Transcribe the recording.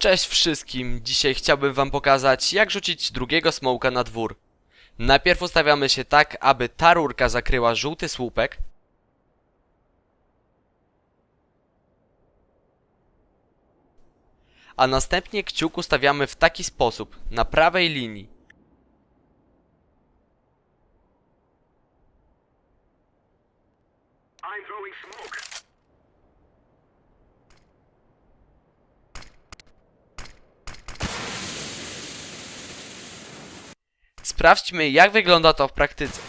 Cześć wszystkim, dzisiaj chciałbym wam pokazać jak rzucić drugiego smołka na dwór. Najpierw ustawiamy się tak, aby ta rurka zakryła żółty słupek. A następnie kciuk ustawiamy w taki sposób, na prawej linii. I'm throwing smoke. Sprawdźmy jak wygląda to w praktyce.